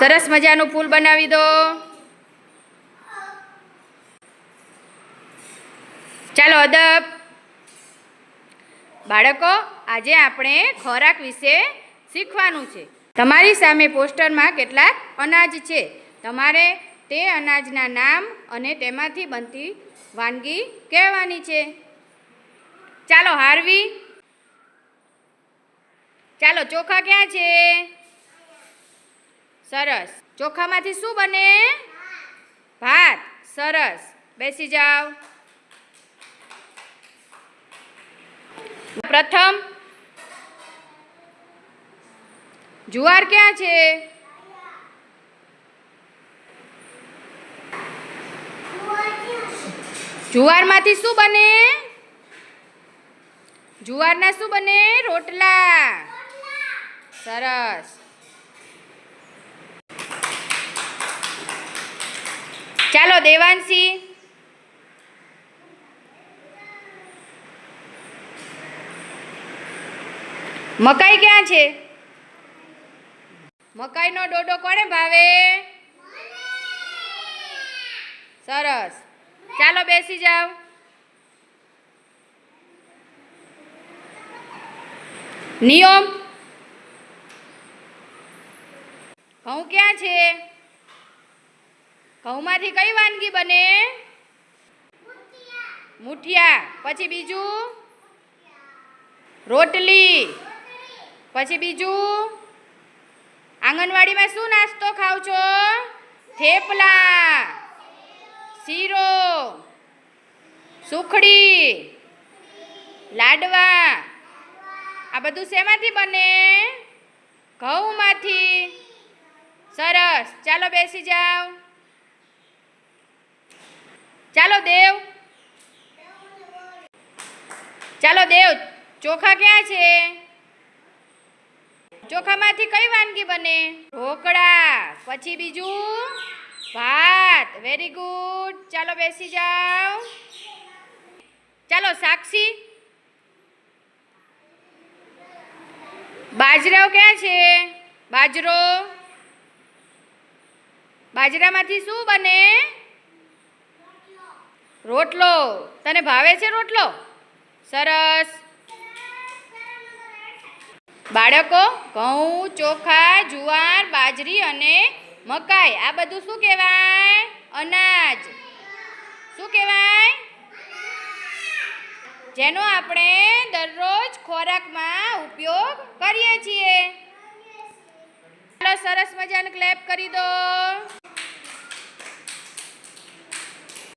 સરસ મજાનું ફૂલ બનાવી દો. ચાલો અદબ. બાળકો, આજે આપણે ખોરાક વિશે શીખવાનું છે. તમારી સામે પોસ્ટરમાં કેટલાક અનાજ છે. તમારે તે અનાજના નામ અને તેમાંથી બનતી વાનગી કહેવાની છે. ચાલો, હારવી. ચાલો, ચોખા ક્યાં છે? સરસ. ચોખામાંથી શું બને? ભાત. સરસ. બેસી જાઓ. પ્રથમ જુવાર ક્યાં છે? જુવારમાંથી શું બને? જુવારના શું બને? રોટલા. સરસ. ચાલો, દેવાંશી. મકાઈ ક્યાં છે? મકાઈનો ડોડો કોને ભાવે? સરસ. ચાલો, બેસી જાઓ. નિયમ. ઘઉં ક્યાં છે? ઘઉંમાંથી કઈ વાનગી બને? મુઠિયા. પછી બીજું? રોટલી. પછી બીજું? આંગણવાડીમાં શું નાસ્તો ખાવ છો? થેપલા. શીરો. સુખડી. લાડવા. આ બધું શેમાંથી બને? ઘઉંમાંથી. સરસ. ચાલો બેસી જાઓ. ચાલો દેવ. ચાલો દેવ, ચોખા ક્યાં છે? ચોખામાંથી કઈ વાનગી બને? ઢોકળા. પછી બીજું ભાત. વેરી ગુડ ચાલો બેસી જાઓ. ચાલો, સાક્ષી. બાજરાઓ ક્યાં છે? બાજરો. બાજરામાંથી શું બને? રોટલો. તને ભાવે છે રોટલો? સરસ. બાળકો, ઘઉં, ચોખા, જુવાર, બાજરી અને મકાઈ, આ બધું શું કહેવાય? અનાજ. શું કહેવાય? જેનો આપણે દરરોજ ખોરાકમાં ઉપયોગ કરીએ છીએ. સરસ મજાનું ક્લેપ કરી દો.